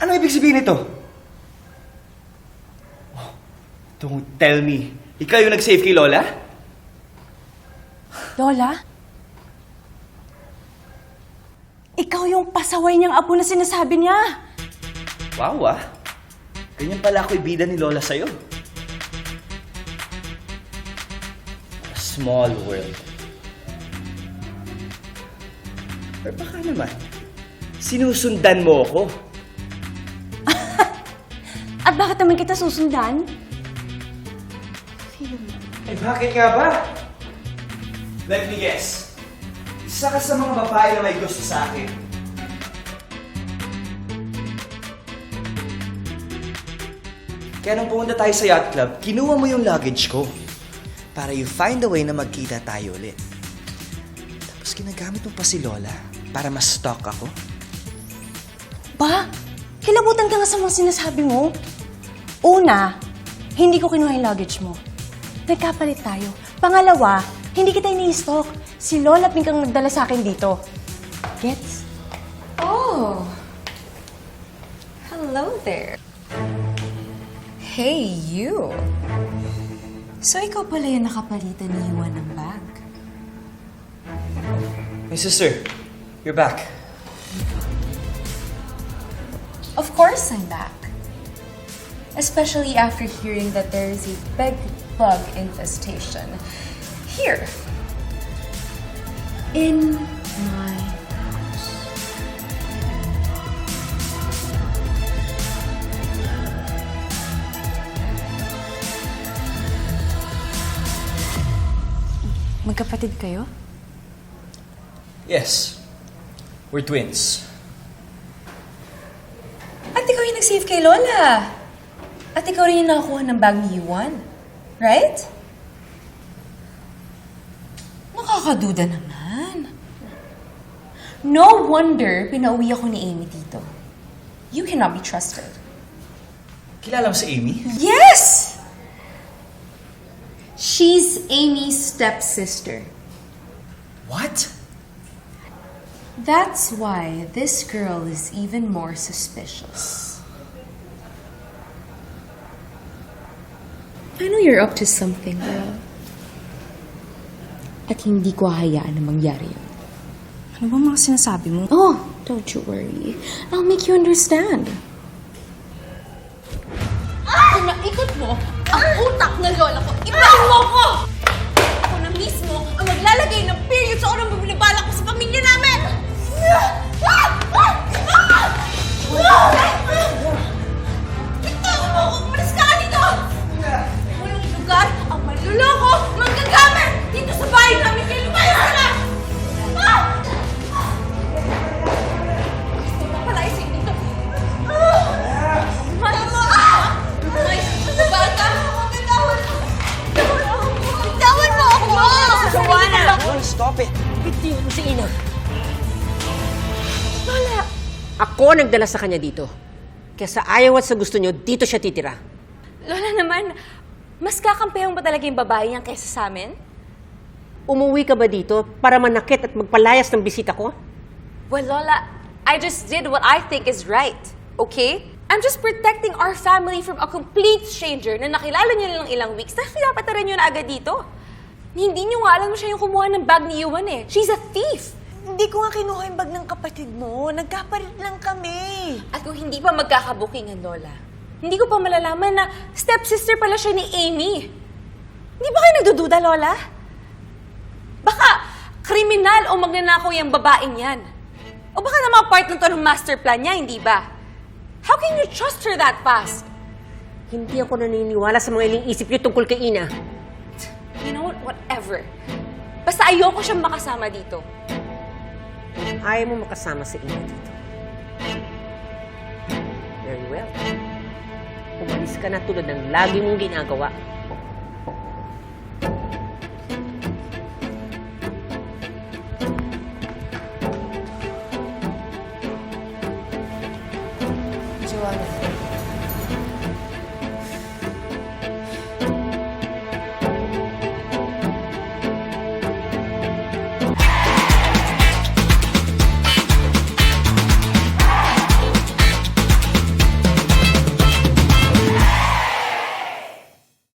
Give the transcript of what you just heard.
Ano ibig sabihin nito? Oh, don't tell me. Ikaw yung nag-save kay Lola? Lola? Ikaw yung pasaway niyang apo na sinasabi niya. Wow ah. Ganyan pala ako ibida ni Lola sa'yo. A small world. Or baka naman, sinusundan mo ako. At bakit naman kita susundan? Eh bakit nga ba? Let me guess. Isa ka sa mga babae na may gusto sa akin. Kaya nung pumunta tayo sa yacht club, kinuha mo yung luggage ko. Para you find a way na magkita tayo ulit. Tapos ginagamit mo pa si Lola para ma-stalk ako. Ba? Kilabutan ka nga sa mga sinasabi mo. Una, hindi ko kinuha yung luggage mo. Nagkapalit tayo. Pangalawa, hindi kita ini-stalk. Si Lola Pink ang nagdala sa akin dito. Gets? Oh. Hello there. Hey, you. So, ikaw pala yung nakapalitan ni Juan ng bag. My sister, you're back. Of course I'm back. Especially after hearing that there is a big bug infestation here in my house. Magkapatid kayo? Yes, we're twins. At ikaw yung nag-save kay Lola. At ikaw rin yung nakakuha ng bag ni Yuan. Right? Nakakaduda naman. No wonder pinauwi ako ni Amy dito. You cannot be trusted. Kilala mo si Amy? Yes! She's Amy's stepsister. What? That's why this girl is even more suspicious. I know you're up to something, girl. At hindi ko hahayaan na mangyari yun. Ano ba mga sinasabi mo? Oh, don't you worry. I'll make you understand. Kung naikot mo ang utak ng lola ko, ipahin mo ko! Oh, stop it! Bitin mo si Ina. Lola! Ako nagdala sa kanya dito. Kaya sa ayaw at sa gusto niyo, dito siya titira. Lola naman, mas kakampihang ba talaga yung babae niyan kaysa sa amin? Umuwi ka ba dito para manakit at magpalayas ng bisita ko? Well, Lola, I just did what I think is right, okay? I'm just protecting our family from a complete stranger na nakilala niyo lang ilang weeks na pinapataran niyo na agad dito. Hindi niyo nga alam na siya yung kumuha ng bag ni Yuan eh. She's a thief! Hindi ko nga kinuha yung bag ng kapatid mo. Nagkapalit lang kami. At kung hindi pa magkakabukingan, Lola, hindi ko pa malalaman na stepsister pala siya ni Amy. Hindi ba kayo nagdududa, Lola? Baka kriminal o magnanakaw yung babaeng yan. O baka naman part ng to ng master plan niya, hindi ba? How can you trust her that fast? Hindi ako naniniwala sa mga iniisip niyo tungkol kay Ina. Whatever. Basta ayoko siyang makasama dito. Ayaw mo makasama si Ina dito. Very well. Umalis ka na tulad ng lagi mong ginagawa.